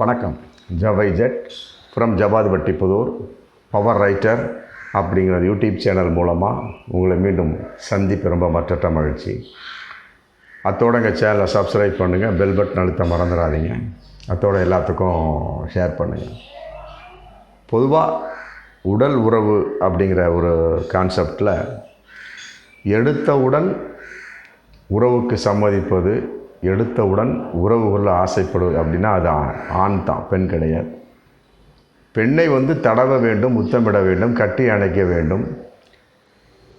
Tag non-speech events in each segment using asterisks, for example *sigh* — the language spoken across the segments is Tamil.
வணக்கம். ஜவை jet from Jabathipatti Pudhur. Power writer அப்படிங்கிற யூடியூப் சேனல் மூலமாக உங்களை மீண்டும் சந்திப்பு ரொம்ப மற்ற மகிழ்ச்சி. அத்தோட எங்கள் சேனலை சப்ஸ்கிரைப் பண்ணுங்கள் பெல் பட்டன் அழுத்த மறந்துடாதீங்க. அத்தோட எல்லாத்துக்கும் ஷேர் பண்ணுங்கள் பொதுவாக உடல் உறவு அப்படிங்கிற ஒரு கான்செப்டில் எடுத்தவுடன் உறவுக்கு சம்மதிப்பது எடுத்தவுடன் உறவு கொள்ள ஆசைப்படு அப்படின்னா அது ஆண் தான் பெண் கிடையாது. பெண்ணை வந்து தடவ வேண்டும் முத்தமிட வேண்டும் கட்டி அணைக்க வேண்டும்.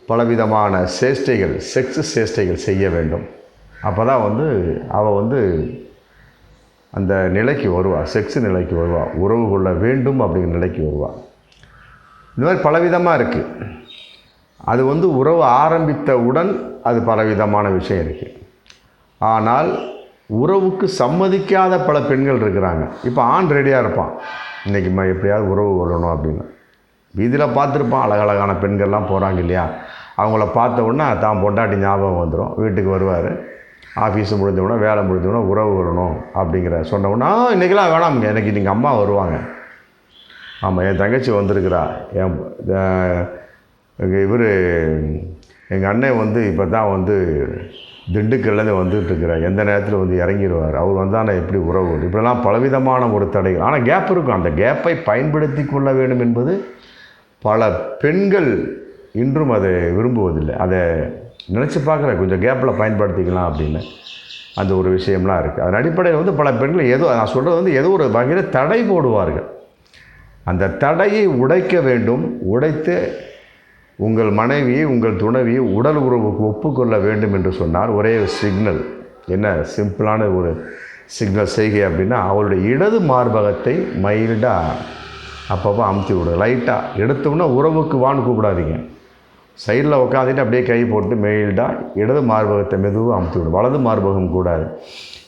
பலவிதமான சேஷ்டைகள் செக்ஸ் சேஷ்டைகள் செய்ய வேண்டும். அப்போ தான் வந்து அவள் வந்து அந்த நிலைக்கு வருவாள் செக்ஸ் நிலைக்கு வருவாள் உறவு கொள்ள வேண்டும் அப்படிங்கிற நிலைக்கு வருவாள் இந்த மாதிரி பலவிதமாக இருக்குது அது வந்து உறவு ஆரம்பித்தவுடன் அது பலவிதமான விஷயம் இருக்குது ஆனால் உறவுக்கு சம்மதிக்காத பல பெண்கள் இருக்கிறாங்க. இப்போ ஆண் ரெடியாக இருப்பான். இன்றைக்கிம்மா எப்படியாவது உறவு கொள்ளணும் அப்படின்னு. வீதியில் பார்த்துருப்பான் அழகழகான பெண்கள்லாம் போகிறாங்க இல்லையா? அவங்கள பார்த்த உடனே தான் பொண்டாட்டி ஞாபகம் வந்துடும் வீட்டுக்கு வருவார். ஆஃபீஸ் முடிஞ்ச உடனே வேலை முடிஞ்ச உடனே உறவு வரணும் அப்படிங்கிற சொன்ன உடனே ஆ இன்றைக்கெல்லாம் வேணாமுங்க. எனக்கு இன்றைக்கி அம்மா வருவாங்க. ஆமாம் என் தங்கச்சி வந்திருக்கிறா. என் இவர் எங்கள் அண்ணன் வந்து இப்போ தான் வந்து திண்டுக்கல்லேருந்து வந்துட்டு இருக்கிறார் எந்த நேரத்தில் வந்து இறங்கிடுவார் அவர் வந்தால் நான் எப்படி உறவு? இப்படிலாம் பலவிதமான ஒரு தடைகள். ஆனால் கேப் இருக்கும். அந்த கேப்பை பயன்படுத்தி கொள்ள வேண்டும் என்பது பல பெண்கள் இன்றும் அதை விரும்புவதில்லை. அதை நினச்சி பார்க்குறேன் கொஞ்சம் கேப்பில் பயன்படுத்திக்கலாம் அப்படின்னு அந்த ஒரு விஷயம்லாம் இருக்குது அதன் அடிப்படையில் வந்து பல பெண்கள் ஏதோ நான் சொல்கிறது வந்து ஏதோ ஒரு வகையில் தடை போடுவார்கள். அந்த தடையை உடைக்க வேண்டும். உடைத்து உங்கள் மனைவியை உங்கள் துணைவியை உடல் உறவுக்கு ஒப்புக்கொள்ள வேண்டும் என்று சொன்னால் ஒரே சிக்னல் என்ன? சிம்பிளான ஒரு சிக்னல் செய்கை அப்படின்னா அவளுடைய இடது மார்பகத்தை மைல்டாக அப்பப்போ அமுத்தி விடுங்க லைட்டாக எடுத்தோம்னா உறவுக்கு வான்னு கூப்பிடாதீங்க. சைடில் உட்காந்துட்டு அப்படியே கை போட்டு மெயில்டாக இடது மார்பகத்தை மெதுவாக அமுத்தி விடும் வலது மார்பகம் கூடாது.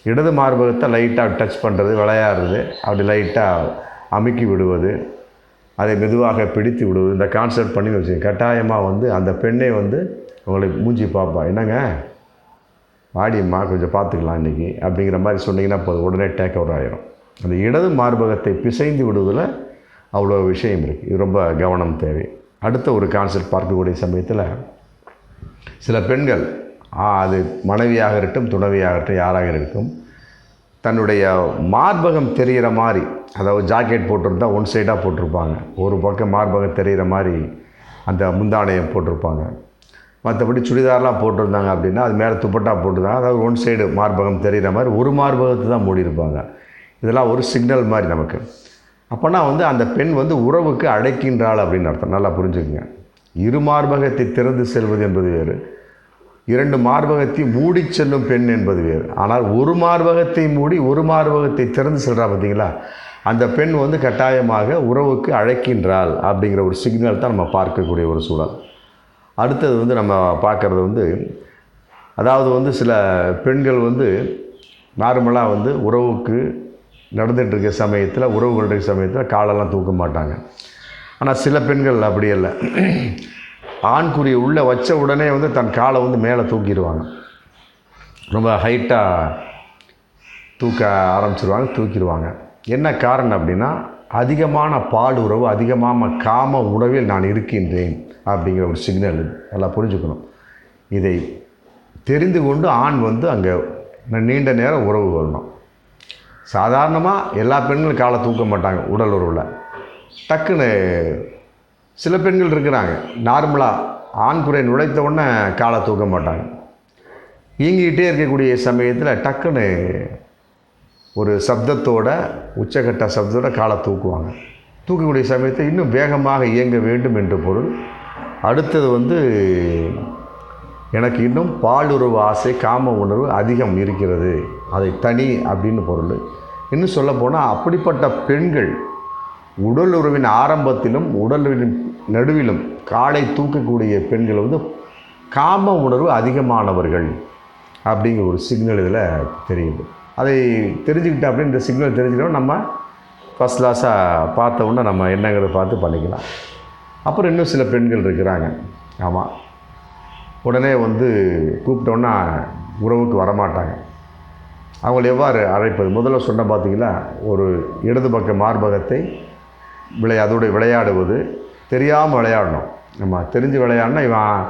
இடது மார்பகத்தை லைட்டாக டச் பண்ணுறது விளையாடுறது. அப்படி லைட்டாக அமுக்கி விடுவது. அதை மெதுவாக பிடித்து விடுவது இந்த கான்செப்ட் பண்ணி வச்சு கட்டாயமாக வந்து அந்த பெண்ணை வந்து உங்களை மூஞ்சி பார்ப்பா என்னங்க? ஆடியம்மா கொஞ்சம் பார்த்துக்கலாம் இன்றைக்கி அப்படிங்கிற மாதிரி சொன்னீங்கன்னா போதும். உடனே டேக் அவர் ஆகிரும் அந்த இடது மார்பகத்தை பிசைந்து விடுவதில் அவ்வளோ விஷயம் இருக்குது இது ரொம்ப கவனம் தேவை. அடுத்த ஒரு கான்செப்ட் பார்க்கக்கூடிய சமயத்தில் சில பெண்கள் அது மனைவியாக இருக்கட்டும் துணைவியாகட்டும் யாராக இருக்கட்டும் தன்னுடைய மார்பகம் தெரிகிற மாதிரி அதாவது ஜாக்கெட் போட்டிருந்தா ஒன் சைடாக போட்டிருப்பாங்க. ஒரு பக்கம் மார்பகம் தெரிகிற மாதிரி அந்த முந்தானையம் போட்டிருப்பாங்க. மற்றபடி சுடிதார்லாம் போட்டிருந்தாங்க அப்படின்னா அது மேலே துப்பட்டா போட்டிருந்தாங்க அதாவது ஒன் சைடு மார்பகம் தெரிகிற மாதிரி ஒரு மார்பகத்தை தான் மூடியிருப்பாங்க. இதெல்லாம் ஒரு சிக்னல் மாதிரி நமக்கு. அப்போனா வந்து அந்த பெண் வந்து உறவுக்கு அடைக்கின்றாள் அப்படின்னு அர்த்தம். நல்லா புரிஞ்சுக்குங்க. இரு மார்பகத்தை திறந்து செல்வது என்பது வேறு. இரண்டு மார்பகத்தை மூடி செல்லும் பெண் என்பது வேறு. ஆனால் ஒரு மார்பகத்தை மூடி ஒரு மார்பகத்தை திறந்து செல்கிறா பார்த்தீங்களா? அந்த பெண் வந்து கட்டாயமாக உறவுக்கு அழைக்கின்றாள் அப்படிங்கிற ஒரு சிக்னல் தான் நம்ம பார்க்கக்கூடிய ஒரு சூழல். அடுத்தது வந்து நம்ம பார்க்குறது வந்து அதாவது வந்து சில பெண்கள் வந்து நார்மலாக வந்து உறவுக்கு நடந்துகிட்டு சமயத்தில் உறவு கொள்கிற சமயத்தில் காலெல்லாம் தூக்க மாட்டாங்க. ஆனால் சில பெண்கள் அப்படி இல்லை ஆண்குறி உள்ளே வச்ச உடனே வந்து தன் காலை வந்து மேலே தூக்கிடுவாங்க. ரொம்ப ஹைட்டாக தூக்க ஆரம்பிச்சிருவாங்க தூக்கிடுவாங்க. என்ன காரணம் அப்படின்னா அதிகமான பால் உறவு அதிகமான காம உணவில் நான் இருக்கின்றேன் அப்படிங்கிற ஒரு சிக்னல் நல்லா புரிஞ்சுக்கணும். இதை தெரிந்து கொண்டு ஆண் வந்து அங்கே நீண்ட நேரம் உறவு கொள்ளணும். சாதாரணமாக எல்லா பெண்களும் காலை தூக்க மாட்டாங்க உடல் உறவில். டக்குன்னு சில பெண்கள் இருக்கிறாங்க. நார்மலாக ஆண் குறை நுழைத்த உடனே காலை தூக்க மாட்டாங்க. இயங்கிக்கிட்டே இருக்கக்கூடிய சமயத்தில் டக்குன்னு ஒரு சப்தத்தோட உச்சகட்ட சப்தத்தோட காலை தூக்குவாங்க. தூக்கக்கூடிய சமயத்தில் இன்னும் வேகமாக இயங்க வேண்டும் என்று பொருள். அடுத்தது வந்து எனக்கு இன்னும் பாலுறவு ஆசை காம உணர்வு அதிகம் இருக்கிறது. அதை தனி அப்படின்னு பொருள். இன்னும் சொல்லப்போனால் அப்படிப்பட்ட பெண்கள் உடல் உறவின் ஆரம்பத்திலும் உடல் உறவின் நடுவிலும் காலை தூக்கக்கூடிய பெண்கள் வந்து காம உணர்வு அதிகமானவர்கள் அப்படிங்கிற ஒரு சிக்னல் இதில் தெரியுது. அதை தெரிஞ்சுக்கிட்டா அப்படின்னு இந்த சிக்னல் தெரிஞ்சுக்கிட்டோம் நம்ம ஃபஸ்ட் கிளாஸாக பார்த்த உடனே நம்ம என்னங்கிறத பார்த்து பண்ணிக்கலாம். அப்புறம் இன்னும் சில பெண்கள் இருக்கிறாங்க. ஆமாம் உடனே வந்து கூப்பிட்டோன்னா உறவுக்கு வரமாட்டாங்க. அவங்களை எவ்வாறு அழைப்பது? முதல்ல சொன்ன பார்த்தீங்களா ஒரு இடது பக்க மார்பகத்தை விளை அதோடு விளையாடுவது தெரியாமல் விளையாடணும். நம்ம தெரிஞ்சு விளையாடினா இவன்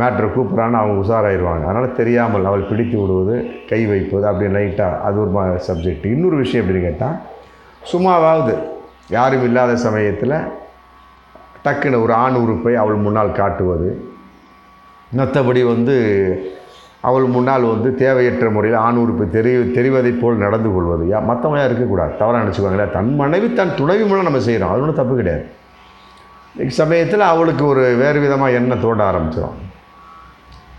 மேட்ரை கூப்பிட்றான்னு அவங்க உஷாராயிருவாங்க. அதனால் தெரியாமல் அவள் பிடித்து விடுவது கை வைப்பது அப்படி லைட்டாக அது ஒரு சப்ஜெக்ட் இன்னொரு விஷயம் எப்படின்னு கேட்டால் சும்மாவாவது யாரும் இல்லாத சமயத்தில் டக்குன்னு ஒரு ஆண் உறுப்பை அவள் முன்னால் காட்டுவது. மற்றபடி வந்து அவள் முன்னால் வந்து தேவையற்ற முறையில் ஆண் உறுப்பு தெரிய தெரிவதைப் போல் நடந்து கொள்வது. யா மற்றவங்க இருக்கக்கூடாது. தவறாக நினச்சிக்குவாங்களே தன் மனைவி தன் துணைவி மூலம் நம்ம செய்கிறோம் அது ஒன்றும் தப்பு கிடையாது. சமயத்தில் அவளுக்கு ஒரு வேறு விதமாக எண்ணம் தோண்ட ஆரம்பிச்சிடும்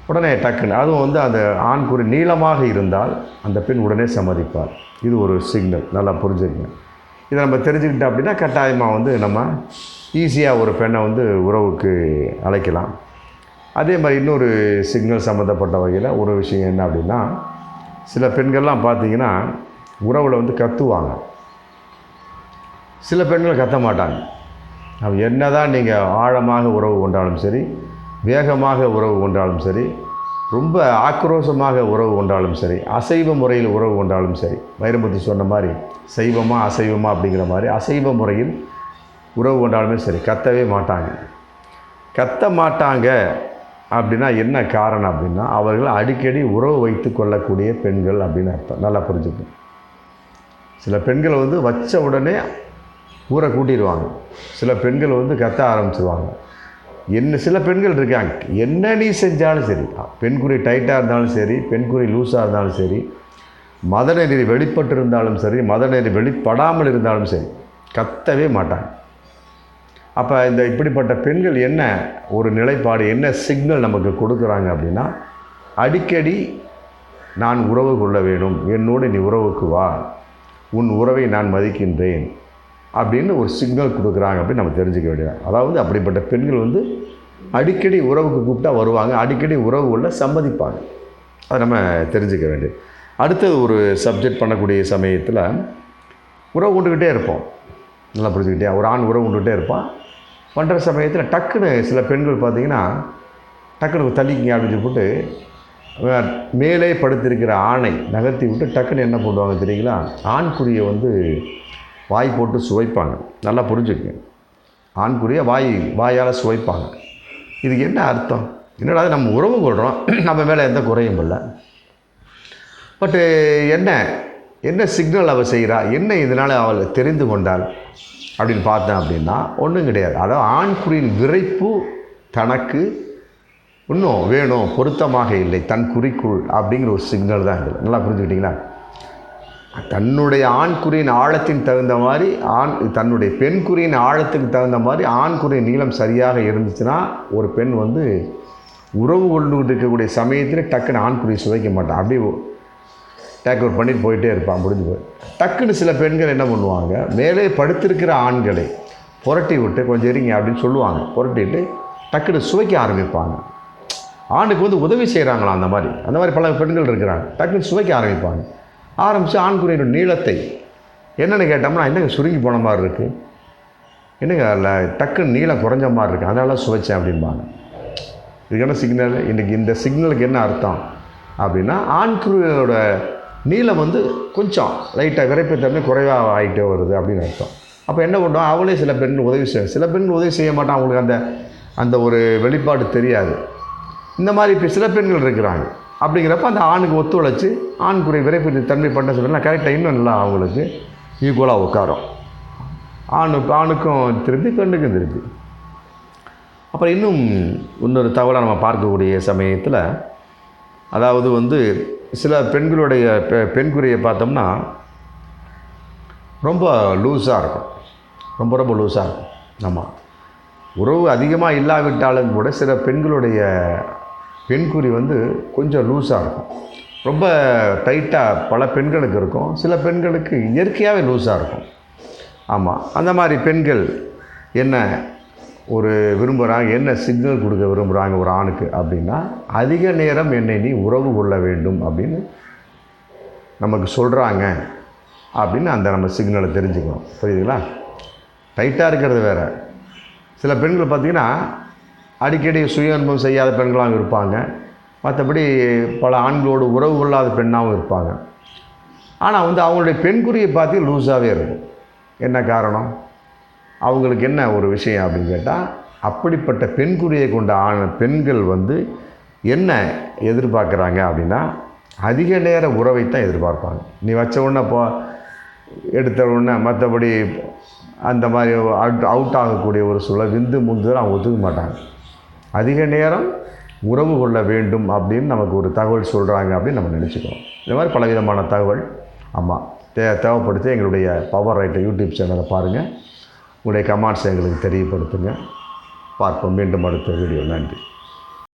உடனே டக்குன்னு அதுவும் வந்து அந்த ஆண்குறி நீளமாக இருந்தால் அந்த பெண் உடனே சம்மதிப்பார் இது ஒரு சிக்னல் நல்லா புரிஞ்சுக்கங்க. இதை நம்ம தெரிஞ்சுக்கிட்டோம் அப்படின்னா கட்டாயமாக வந்து நம்ம ஈஸியாக ஒரு பெண்ணை வந்து உறவுக்கு அழைக்கலாம். அதே மாதிரி இன்னொரு சிக்னல் சம்மந்தப்பட்ட வகையில் ஒரு விஷயம் என்ன அப்படின்னா சில பெண்கள்லாம் பார்த்தீங்கன்னா உறவில் வந்து கத்துவாங்க. சில பெண்கள் கத்த மாட்டாங்க. அவன் என்ன தான் நீங்கள் ஆழமாக உறவு கொண்டாலும் சரி வேகமாக உறவு கொண்டாலும் சரி ரொம்ப ஆக்ரோஷமாக உறவு கொண்டாலும் சரி அசைவ முறையில் உறவு கொண்டாலும் சரி வைரமுத்து சொன்ன மாதிரி சைவமாக அசைவமாக அப்படிங்கிற மாதிரி அசைவ முறையில் உறவு கொண்டாலுமே சரி கத்தவே மாட்டாங்க. கத்த மாட்டாங்க. அப்படின்னா என்ன காரணம் அப்படின்னா அவர்கள் அடிக்கடி உறவு வைத்து கொள்ளக்கூடிய பெண்கள் அப்படின்னு அர்த்தம். நல்லா புரிஞ்சுக்கணும் சில பெண்களை வந்து வச்ச உடனே ஊரை கூட்டிடுவாங்க. சில பெண்கள் வந்து கத்த ஆரம்பிச்சிருவாங்க. என்ன சில பெண்கள் இருக்காங்க. என்ன நீ செஞ்சாலும் சரி. பெண் குறி டைட்டாக இருந்தாலும் சரி பெண் குறி லூஸாக இருந்தாலும் சரி மதநெறி வெளிப்பட்டு இருந்தாலும் சரி மதநெறி வெளிப்படாமல் இருந்தாலும் சரி கத்தவே மாட்டாங்க. அப்போ இந்த இப்படிப்பட்ட பெண்கள் என்ன ஒரு நிலைப்பாடு என்ன சிக்னல் நமக்கு கொடுக்குறாங்க அப்படின்னா அடிக்கடி நான் உறவு கொள்ள வேணும் என்னோடு நீ உறவுக்கு வா. உன் உறவை நான் மதிக்கின்றேன். அப்படின்னு ஒரு சிக்னல் கொடுக்குறாங்க அப்படின்னு நம்ம தெரிஞ்சுக்க வேண்டியது. அதாவது அப்படிப்பட்ட பெண்கள் வந்து அடிக்கடி உறவுக்கு கூப்பிட்டா வருவாங்க. அடிக்கடி உறவு கொள்ள சம்மதிப்பாங்க. அதை நம்ம தெரிஞ்சுக்க வேண்டியது. அடுத்தது ஒரு சப்ஜெக்ட் பண்ணக்கூடிய சமயத்தில் உறவு கொண்டுக்கிட்டே இருப்போம். நல்லா புரிஞ்சுக்கிட்டே ஒரு ஆண் உறவு கொண்டுக்கிட்டே இருப்பான். பண்ணுற சமயத்தில் டக்குன்னு சில பெண்கள் பார்த்தீங்கன்னா டக்குன்னு தள்ளிக்கிங்க அப்படின்னு போட்டு மேலே படுத்திருக்கிற ஆணை நகர்த்தி விட்டு டக்குன்னு என்ன பண்ணுவாங்க தெரியுங்களா? ஆண்குறியை வந்து வாய் போட்டு சுவைப்பாங்க. நல்லா புரிஞ்சுக்குங்க. ஆண்குறியை வாய் வாயால் சுவைப்பாங்க. இதுக்கு என்ன அர்த்தம்? என்னடா நம்ம உறவு கொள்கிறோம் *clears throat* நம்ம மேலே எந்த குறையும் இல்லை. பட்டு என்ன என்ன சிக்னல் அவள் செய்கிறா என்ன இதனால் அவள் தெரிந்து கொண்டாள்? அப்படின்னு பார்த்தேன் அப்படின்னா ஒன்றும் கிடையாது. அதாவது ஆண்குறியின் விரைப்பு தனக்கு இன்னும் வேணும் பொருத்தமாக இல்லை. தன் குறிக்குள் அப்படிங்கிற ஒரு சிக்னல் தான் இது. நல்லா புரிஞ்சுக்கிட்டீங்களா? தன்னுடைய ஆண்குறியின் ஆழத்தின் தகுந்த மாதிரி ஆண் தன்னுடைய பெண் குறியின் ஆழத்துக்கு தகுந்த மாதிரி ஆண்குறியின் நீளம் சரியாக இருந்துச்சுன்னா ஒரு பெண் வந்து உறவு கொண்டு இருக்கக்கூடிய சமயத்தில் டக்குன்னு ஆண்குறியை சுவைக்க மாட்டான். அப்படியே டேக் அவுட் பண்ணிட்டு போயிட்டே இருப்பான் முடிஞ்சு போய். டக்குன்னு சில பெண்கள் என்ன பண்ணுவாங்க மேலே படுத்திருக்கிற ஆண்களை புரட்டி விட்டு கொஞ்சம் இருங்க அப்படின்னு சொல்லுவாங்க. புரட்டிட்டு டக்குன்னு சுவைக்க ஆரம்பிப்பாங்க. ஆணுக்கு வந்து உதவி செய்கிறாங்களா அந்த மாதிரி. அந்த மாதிரி பல பெண்கள் இருக்கிறாங்க. டக்குன்னு சுவைக்க ஆரம்பிப்பாங்க. ஆரம்பித்து ஆண்குறையோட நீளத்தை என்னென்னு கேட்டோம்னா என்னங்க சுருங்கி போன மாதிரி இருக்குது என்னங்க அதில் டக்குன்னு நீளம் குறைஞ்ச மாதிரி இருக்குது அதனால சுவைச்சேன் அப்படிம்பாங்க. இதுக்கான சிக்னல் இன்றைக்கி இந்த சிக்னலுக்கு என்ன அர்த்தம்? அப்படின்னா ஆண்குறையோட நீளம் வந்து கொஞ்சம் லைட்டாக விரைப்புத்தன்மை குறைவாக ஆகிட்டே வருது அப்படின்னு அர்த்தம். அப்போ என்ன பண்ணுவோம் அவளே சில பெண் உதவி செய்ய சில பெண் உதவி செய்ய மாட்டான் அவங்களுக்கு அந்த அந்த ஒரு வெளிப்பாடு தெரியாது. இந்த மாதிரி இப்போ சில பெண்கள் இருக்கிறாங்க. அப்படிங்கிறப்ப அந்த ஆணுக்கு ஒத்துழைச்சி ஆண் குறை விரைப்பு தன்மை பண்ண சொல்லலாம். கரெக்டாக இன்னும் நல்லா அவங்களுக்கு ஈக்குவலாக உட்காரும். ஆணுக்கு ஆணுக்கும் திருப்பி பெண்ணுக்கும் திருப்பி. அப்புறம் இன்னும் இன்னொரு தகவலை நம்ம பார்க்கக்கூடிய சமயத்தில் அதாவது வந்து சில பெண்களுடைய பெ பெண்குறியை பார்த்தோம்னா ரொம்ப லூஸாக இருக்கும். ரொம்ப ரொம்ப லூஸாக இருக்கும். ஆமாம் உறவு அதிகமாக இல்லாவிட்டாலும் கூட சில பெண்களுடைய பெண்குறி வந்து கொஞ்சம் லூஸாக இருக்கும். ரொம்ப டைட்டாக பல பெண்களுக்கு இருக்கும். சில பெண்களுக்கு இயற்கையாகவே லூஸாக இருக்கும். ஆமாம் அந்த மாதிரி பெண்கள் என்ன ஒரு விரும்புகிறாங்க என்ன சிக்னல் கொடுக்க விரும்புகிறாங்க ஒரு ஆணுக்கு அப்படின்னா அதிக நேரம் என்னை நீ உறவு கொள்ள வேண்டும் அப்படின்னு நமக்கு சொல்கிறாங்க அப்படின்னு அந்த நம்ம சிக்னலை தெரிஞ்சுக்கணும். புரியுதுங்களா? டைட்டாக இருக்கிறது வேறு. சில பெண்கள் பார்த்திங்கன்னா அடிக்கடி சுய அனுபவம் செய்யாத பெண்களாகவும் இருப்பாங்க. மற்றபடி பல ஆண்களோடு உறவு கொள்ளாத பெண்ணாகவும் இருப்பாங்க. ஆனால் வந்து அவங்களுடைய பெண்குறியை பார்த்து லூஸாகவே இருக்கும். என்ன காரணம்? அவங்களுக்கு என்ன ஒரு விஷயம் அப்படின்னு கேட்டால் அப்படிப்பட்ட பெண்குறியை கொண்ட ஆண் பெண்கள் வந்து என்ன எதிர்பார்க்குறாங்க அப்படின்னா அதிக நேர உறவைத்தான் எதிர்பார்ப்பாங்க. நீ வச்ச உடனே போ எடுத்த உடனே மற்றபடி அந்த மாதிரி அவுட் அவுட் ஆகக்கூடிய ஒரு சூழல் விந்து முந்து அவங்க ஒத்துக்க மாட்டாங்க. அதிக நேரம் உறவு கொள்ள வேண்டும் அப்படின்னு நமக்கு ஒரு தகவல் சொல்கிறாங்க அப்படின்னு நம்ம நினச்சிக்கிறோம். இந்த மாதிரி பலவிதமான தகவல் ஆமாம் தே தேவைப்படுத்தி எங்களுடைய பவர் ரைட்டர் யூடியூப் சேனலை பாருங்கள் உங்களுடைய கமெண்ட்ஸ் எங்களுக்கு தெரியப்படுத்துங்க. பார்ப்போம். மீண்டும் அடுத்த வீடியோ நன்றி.